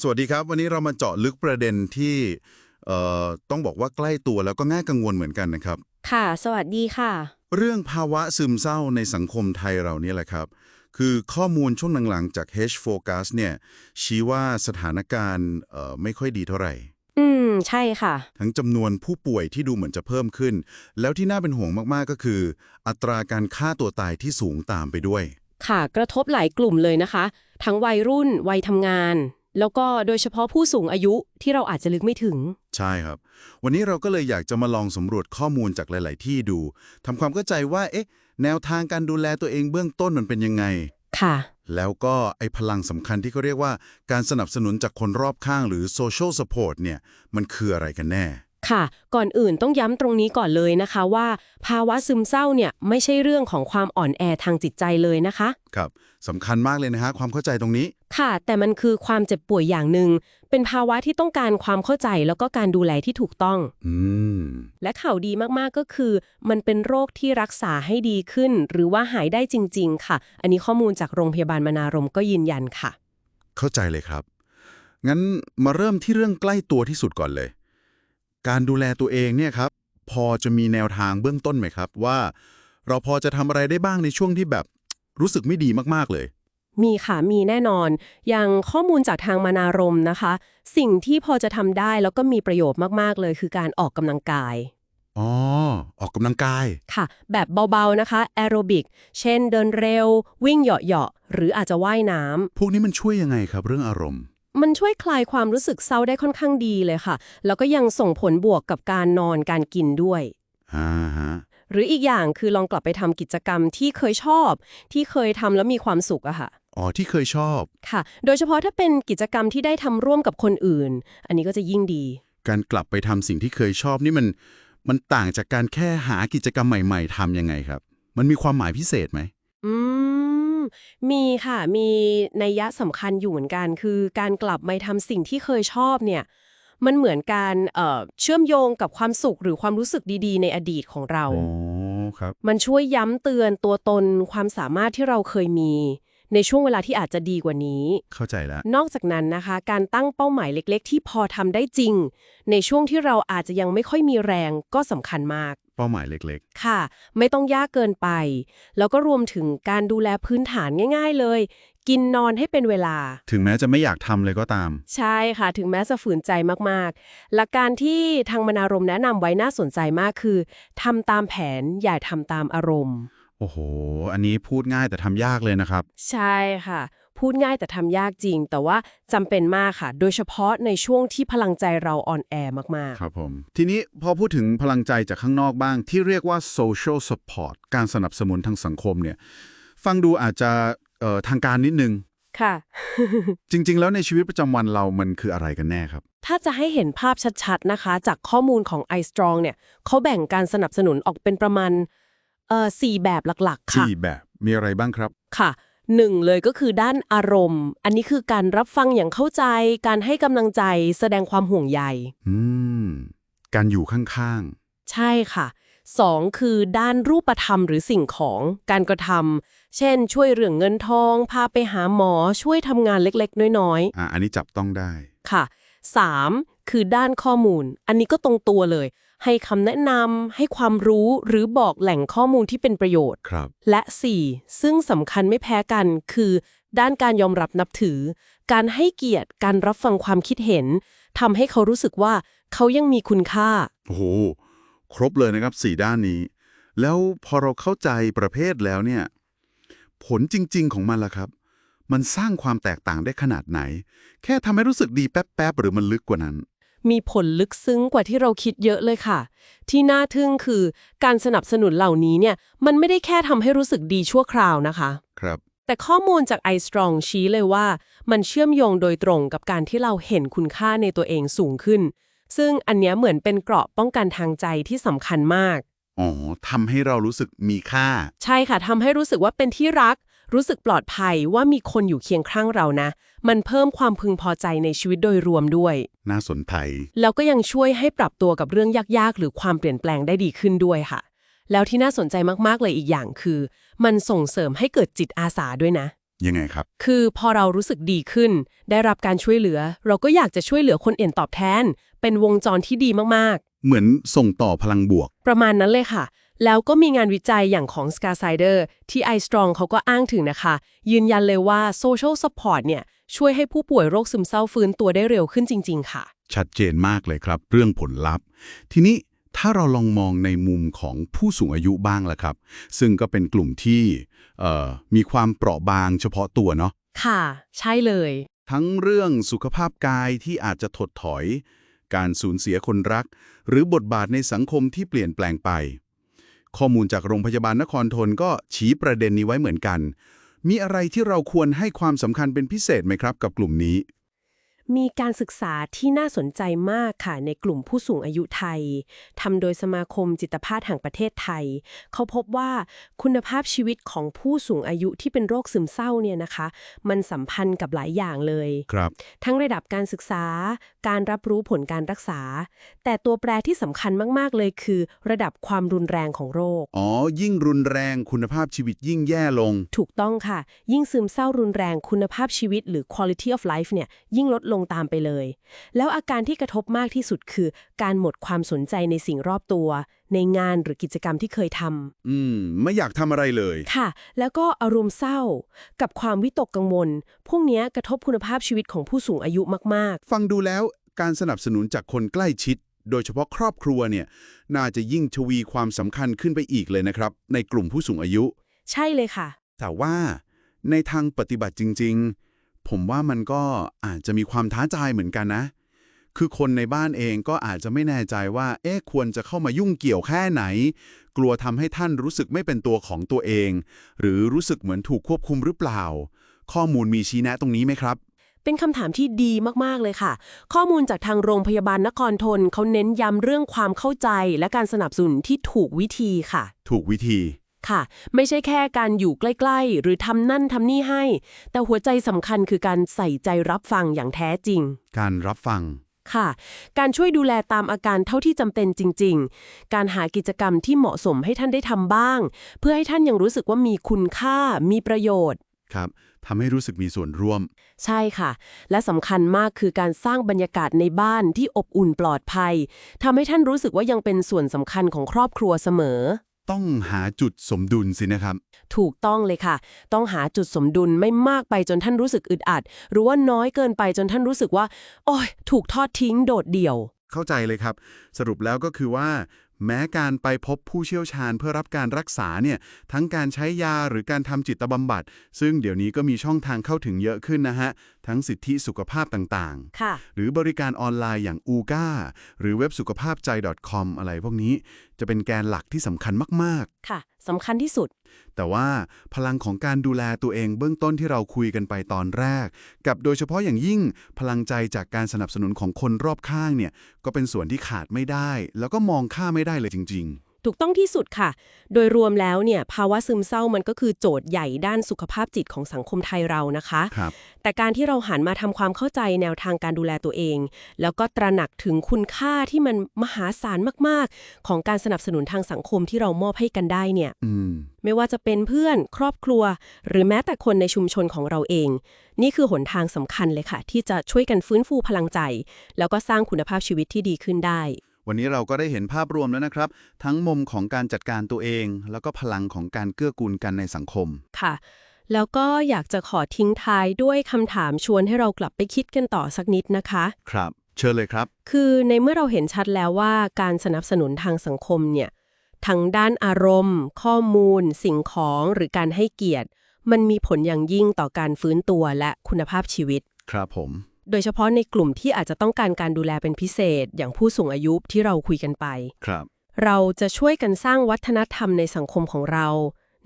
สวัสดีครับ วันนี้เรามาเจาะลึกประเด็นที่เอ่อต้องบอกว่าใกล้ตัวแล้วก็น่ากังวลเหมือนกันนะครับ ค่ะ สวัสดีค่ะ เรื่องภาวะซึมเศร้าในสังคมไทยเราเนี่ยแหละครับ คือข้อมูลช่วงหลังๆ จาก H Focus เนี่ย ชี้ว่าสถานการณ์เอ่อไม่ค่อยดีเท่าไหร่ อืม ใช่ค่ะ ทั้งจำนวนผู้ป่วยที่ดูเหมือนจะเพิ่มขึ้น แล้วที่น่าเป็นห่วงมากๆก็คือ อัตราการฆ่าตัวตายที่สูงตามไปด้วย ค่ะ กระทบหลายกลุ่มเลยนะคะ ทั้งวัยรุ่น วัยทำงาน แล้วก็โดยเฉพาะผู้สูงอายุที่เราอาจจะลึกไม่ถึง ใช่ครับ วันนี้เราก็เลยอยากจะมาลองสำรวจข้อมูลจากหลาย ๆ ที่ดูทำความเข้าใจว่า เอ๊ะ แนวทางการดูแลตัวเองเบื้องต้นมันเป็นยังไง ค่ะ แล้วก็ไอ้พลังสำคัญที่เขาเรียกว่า การสนับสนุนจากคนรอบข้างหรือ social support เนี่ย มันคืออะไรกันแน่ ค่ะ ก่อนอื่นต้องย้ำตรงนี้ก่อนเลยนะคะว่า ภาวะซึมเศร้าเนี่ยไม่ใช่เรื่องของความอ่อนแอทางจิตใจเลยนะคะ ครับสำคัญมากเลยนะฮะความเข้าใจตรงนี้ ค่ะ แต่มันคือความเจ็บป่วยอย่างหนึ่ง เป็นภาวะที่ต้องการความเข้าใจแล้วก็การดูแลที่ถูกต้อง อืม และข่าวดีมากๆก็คือ มันเป็นโรคที่รักษาให้ดีขึ้น หรือว่าหายได้จริง ๆ ค่ะ อันนี้ข้อมูลจากโรงพยาบาลมนารมก็ยืนยันค่ะ เข้าใจเลยครับ งั้นมาเริ่มที่เรื่องใกล้ตัวที่สุดก่อนเลย การดูแลตัวเองเนี่ยครับพอจะมีแนวทางเบื้องต้นไหมครับ ว่าเราพอจะทำอะไรได้บ้างในช่วงที่แบบรู้สึกไม่ดีมากๆเลย มีค่ะ มีแน่นอน อย่างข้อมูลจากทางมนารมนะคะ สิ่งที่พอจะทำได้แล้วก็มีประโยชน์มากๆเลย คือการออกกำลังกาย อ๋อ ออกกำลังกาย ค่ะ แบบเบาๆนะคะแอโรบิก เช่นเดินเร็ว วิ่งเหยาะๆหรืออาจจะว่ายน้ำ พวกนี้มันช่วยยังไงครับเรื่องอารมณ์ มันช่วยคลายความรู้สึกเศร้าได้ค่อนข้างดีเลยค่ะ แล้วก็ยังส่งผลบวกกับการนอนการกินด้วย อ่าฮะ หรืออีกอย่างคือลองกลับไปทำกิจกรรมที่เคยชอบ ที่เคยทำแล้วมีความสุขอะค่ะ อ๋อ ที่เคยชอบ ค่ะ โดยเฉพาะถ้าเป็นกิจกรรมที่ได้ทำร่วมกับคนอื่น อันนี้ก็จะยิ่งดี การกลับไปทำสิ่งที่เคยชอบนี่มัน มันต่างจากการแค่หากิจกรรมใหม่ ๆทำยังไงครับ มันมีความหมายพิเศษไหม อืม มีค่ะ มีนัยยะสำคัญอยู่เหมือนกัน คือการกลับไปทำสิ่งที่เคยชอบเนี่ย มันเหมือนการเอ่อเชื่อมโยงกับความสุขหรือความรู้สึกดีๆ ในอดีตของเราอ๋อครับมันช่วยย้ำเตือนตัวตนความสามารถที่เราเคยมีในช่วงเวลาที่อาจจะดีกว่านี้ เข้าใจแล้ว นอกจากนั้นนะคะ การตั้งเป้าหมายเล็ก ๆ ที่พอทำได้จริง ในช่วงที่เราอาจจะยังไม่ค่อยมีแรงก็สำคัญมาก เป้าหมายเล็กค่ะ ไม่ต้องยากเกินไป แล้วก็รวมถึงการดูแลพื้นฐานง่าย ๆ เลย กินนอนให้เป็นเวลาๆถึงแม้จะไม่อยากทำเลยก็ตาม ใช่ค่ะ ถึงแม้จะฝืนใจมากๆ หลักการที่ทางมนารมแนะนำไว้น่าสนใจมากคือทำตามแผนอย่าทำตามอารมณ์ โอ้โห อันนี้พูดง่ายแต่ทำยากเลยนะครับ ใช่ค่ะ พูดง่ายแต่ทำยากจริง แต่ว่าจำเป็นมากค่ะ โดยเฉพาะในช่วงที่พลังใจเราอ่อนแอมากครับผม ทีนี้พอพูดถึงพลังใจจากข้างนอกบ้าง ที่เรียกว่า social support การสนับสนุนทางสังคมเนี่ย ฟังดูอาจจะเอ่อทางการนิดนึงๆค่ะ จริงๆ แล้วในชีวิตประจำวันเรามันคืออะไรกันแน่ครับ ถ้าจะให้เห็นภาพชัดๆ นะคะ จากข้อมูลของ iStrong เนี่ยเขาแบ่งการสนับสนุนออกเป็นประมาณเอ่อสี่แบบหลักๆ ค่ะสี่แบบมีอะไรบ้างครับ ค่ะ หนึ่งเลยก็คือด้านอารมณ์ อันนี้คือการรับฟังอย่างเข้าใจ การให้กำลังใจ แสดงความห่วงใย อืม การอยู่ข้างใช่ค่ะสองคือด้านรูปธรรมหรือสิ่งของการกระทำเช่น ช่วยเรื่องเงินทอง พาไปหาหมอช่วยทำงานเล็กๆ น้อยๆอะอันนี้จับต้องได้ๆค่ะสามคือด้านข้อมูล อันนี้ก็ตรงตัวเลย ให้คำแนะนำให้ความรู้หรือบอกแหล่งข้อมูลที่เป็นประโยชน์ ครับ และ 4. ซึ่งสำคัญไม่แพ้กัน คือ ด้านการยอมรับนับถือ การให้เกียรติการรับฟังความคิดเห็นทำให้เขารู้สึกว่าเขายังมีคุณค่า โอ้โห ครบเลยนะครับสี่ด้านนี้ แล้วพอเราเข้าใจประเภทแล้วเนี่ย ผลจริง ๆ ของมันล่ะครับ มันสร้างความแตกต่างได้ขนาดไหน แค่ทำให้รู้สึกดีแป๊บๆหรือมันลึกกว่านั้น มีผลลึกซึ้งกว่าที่เราคิดเยอะเลยค่ะ ที่น่าทึ่งคือการสนับสนุนเหล่านี้เนี่ยมันไม่ได้แค่ทำให้รู้สึกดีชั่วคราวนะคะ ครับ แต่ข้อมูลจาก iStrong ชี้เลยว่า มันเชื่อมโยงโดยตรงกับการที่เราเห็นคุณค่าในตัวเองสูงขึ้น ซึ่งอันเนี้ยเหมือนเป็นเกราะป้องกันทางใจที่สำคัญมาก อ๋อทำให้เรารู้สึกมีค่า ใช่ค่ะทำให้รู้สึกว่าเป็นที่รัก รู้สึกปลอดภัยว่ามีคนอยู่เคียงข้างเรานะ มันเพิ่มความพึงพอใจในชีวิตโดยรวมด้วย น่าสนใจแล้วก็ยังช่วยให้ปรับตัวกับเรื่องยากๆ หรือความเปลี่ยนแปลงได้ดีขึ้นด้วยค่ะ แล้วที่น่าสนใจมากๆเลยอีกอย่างคือ มันส่งเสริมให้เกิดจิตอาสาด้วยนะ ยังไงครับ คือพอเรารู้สึกดีขึ้น ได้รับการช่วยเหลือ เราก็อยากจะช่วยเหลือคนอื่นตอบแทน เป็นวงจรที่ดีมากเหมือนส่งต่อพลังบวกๆประมาณนั้นเลยค่ะ แล้วก็มีงานวิจัยอย่างของ s c a r s i d e r ที่ iStrong เขาก็อ้างถึงนะคะ ยืนยันเลยว่า social support เนี่ยช่วยให้ผู้ป่วยโรคซึมเศร้าฟื้นตัวได้เร็วขึ้นจริง ๆ ค่ะ ชัดเจนมากเลยครับ เรื่องผลลัพธ์ ทีนี้ถ้าเราลองมองในมุมของผู้สูงอายุบ้างล่ะครับ ซึ่งก็เป็นกลุ่มที่เอ่อมีความเปราะบางเฉพาะตัวเนาะค่ะ ใช่เลย ทั้งเรื่องสุขภาพกายที่อาจจะถดถอย การสูญเสียคนรัก หรือบทบาทในสังคมที่เปลี่ยนแปลงไป ข้อมูลจากโรงพยาบาลนครทนก็ชี้ประเด็นนี้ไว้เหมือนกัน มีอะไรที่เราควรให้ความสำคัญเป็นพิเศษไหมครับ กับกลุ่มนี้ มีการศึกษาที่น่าสนใจมากค่ะในกลุ่มผู้สูงอายุไทยทำโดยสมาคมจิตแพทย์แห่งประเทศไทย เขาพบว่าคุณภาพชีวิตของผู้สูงอายุที่เป็นโรคซึมเศร้าเนี่ยนะคะ มันสัมพันธ์กับหลายอย่างเลยครับ ทั้งระดับการศึกษา การรับรู้ผลการรักษา แต่ตัวแปรที่สำคัญมากๆเลยคือ ระดับความรุนแรงของโรคอ๋อยิ่งรุนแรงคุณภาพชีวิตยิ่งแย่ลง ถูกต้องค่ะ ยิ่งซึมเศร้ารุนแรงคุณภาพชีวิตหรือ quality of life เนี่ยยิ่งลดลงตามไปเลย แล้วอาการที่กระทบมากที่สุดคือ การหมดความสนใจในสิ่งรอบตัว ในงานหรือกิจกรรมที่เคยทอืม ไม่อยากทำอะไรเลยำค่ะ แล้วก็อารมณ์เศร้า กับความวิตกกังวล พวกเนี้ยกระทบคุณภาพชีวิตของผู้สูงอายุมากฟังดูแล้วการสนับสนุนจากคนใกล้ชิด โดยเฉพาะครอบครัวเนี่ย น่าจะยิ่งทวีความสำคัญขึ้นไปอีกเลยนะครับ ในกลุ่มผู้สูงอายุๆใช่เลยค่ะ แต่ว่าในทางปฏิบัติจริง ๆ ผมว่ามันก็อาจจะมีความท้าทายเหมือนกันนะ คือคนในบ้านเองก็อาจจะไม่แน่ใจว่า เอ๊ะควรจะเข้ามายุ่งเกี่ยวแค่ไหน กลัวทำให้ท่านรู้สึกไม่เป็นตัวของตัวเอง หรือรู้สึกเหมือนถูกควบคุมหรือเปล่า ข้อมูลมีชี้แนะตรงนี้ไหมครับเป็นคำถามที่ดีมาก ๆ เลยค่ะ ข้อมูลจากทางโรงพยาบาลนครทนเขาเน้นย้ำเรื่องความเข้าใจและการสนับสนุนที่ถูกวิธีค่ะ ถูกวิธี ค่ะ ไม่ใช่แค่การอยู่ใกล้ๆ หรือทำนั่นทำนี่ให้ แต่หัวใจสำคัญคือการใส่ใจรับฟังอย่างแท้จริง การรับฟัง ค่ะ การช่วยดูแลตามอาการเท่าที่จำเป็นจริง ๆ การหากิจกรรมที่เหมาะสมให้ท่านได้ทำบ้าง เพื่อให้ท่านยังรู้สึกว่ามีคุณค่า มีประโยชน์ ครับทำให้รู้สึกมีส่วนร่วม ใช่ค่ะ และสำคัญมากคือการสร้างบรรยากาศในบ้านที่อบอุ่นปลอดภัยทำให้ท่านรู้สึกว่ายังเป็นส่วนสำคัญของครอบครัวเสมอ ต้องหาจุดสมดุลสินะครับ ถูกต้องเลยค่ะ ต้องหาจุดสมดุลไม่มากไปจนท่านรู้สึกอึดอัด หรือว่าน้อยเกินไปจนท่านรู้สึกว่า โอ้ยถูกทอดทิ้งโดดเดี่ยว เข้าใจเลยครับ สรุปแล้วก็คือว่า แม้การไปพบผู้เชี่ยวชาญเพื่อรับการรักษาเนี่ยทั้งการใช้ยาหรือการทำจิตบำบัด ซึ่งเดี๋ยวนี้ก็มีช่องทางเข้าถึงเยอะขึ้นนะฮะ ทั้งสิทธิสุขภาพต่างค่ะ ๆ หรือบริการออนไลน์อย่าง u g a หรือเว็บสุขภาพใจ .com อะไรพวกนี้ จะเป็นแกนหลักที่สำคัญมากๆค่ะสำคัญที่สุดแต่ว่าพลังของการดูแลตัวเองเบื้องต้นที่เราคุยกันไปตอนแรก กับโดยเฉพาะอย่างยิ่งพลังใจจากการสนับสนุนของคนรอบข้างเนี่ยก็เป็นส่วนที่ขาดไม่ได้ แล้วก็มองค่าไม่ได้เลยจริงถูกต้องที่สุดค่ะ โดยรวมแล้วเนี่ยภาวะซึมเศร้ามันก็คือโจทย์ใหญ่ด้านสุขภาพจิตของสังคมไทยเรานะคะๆครับแต่การที่เราหันมาทำความเข้าใจแนวทางการดูแลตัวเอง แล้วก็ตระหนักถึงคุณค่าที่มันมหาศาลมาก ๆ ของการสนับสนุนทางสังคมที่เรามอบให้กันได้เนี่ยอืมไม่ว่าจะเป็นเพื่อน ครอบครัว หรือแม้แต่คนในชุมชนของเราเอง นี่คือหนทางสำคัญเลยค่ะ ที่จะช่วยกันฟื้นฟูพลังใจ แล้วก็สร้างคุณภาพชีวิตที่ดีขึ้นได้ วันนี้เราก็ได้เห็นภาพรวมแล้วนะครับ ทั้งมุมของการจัดการตัวเอง แล้วก็พลังของการเกื้อกูลกันในสังคมค่ะ แล้วก็อยากจะขอทิ้งท้ายด้วยคำถามชวนให้เรากลับไปคิดกันต่อสักนิดนะคะ ครับ เชิญเลยครับ คือในเมื่อเราเห็นชัดแล้วว่าการสนับสนุนทางสังคมเนี่ยทั้งด้านอารมณ์ ข้อมูล สิ่งของหรือการให้เกียรติ มันมีผลอย่างยิ่งต่อการฟื้นตัวและคุณภาพชีวิต ครับผม โดยเฉพาะในกลุ่มที่อาจจะต้องการการดูแลเป็นพิเศษ อย่างผู้สูงอายุที่เราคุยกันไป ครับ เราจะช่วยกันสร้างวัฒนธรรมในสังคมของเรา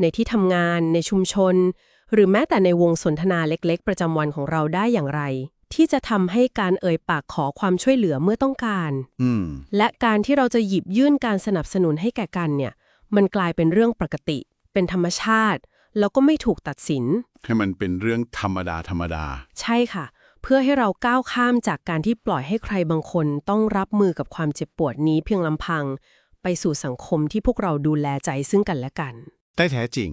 ในที่ทำงาน ในชุมชน หรือแม้แต่ในวงสนทนาเล็กๆ ประจำวันของเราได้อย่างไร ที่จะทำให้การเอ่ยปากขอความช่วยเหลือเมื่อต้องการ อืม และการที่เราจะหยิบยื่นการสนับสนุนให้แก่กันเนี่ย มันกลายเป็นเรื่องปกติ เป็นธรรมชาติ แล้วก็ไม่ถูกตัดสิน ให้มันเป็นเรื่องธรรมดาธรรมดา ใช่ค่ะ เพื่อให้เราก้าวข้ามจากการที่ปล่อยให้ใครบางคนต้องรับมือกับความเจ็บปวดนี้เพียงลำพัง ไปสู่สังคมที่พวกเราดูแลใจซึ่งกันและกัน ได้แท้จริง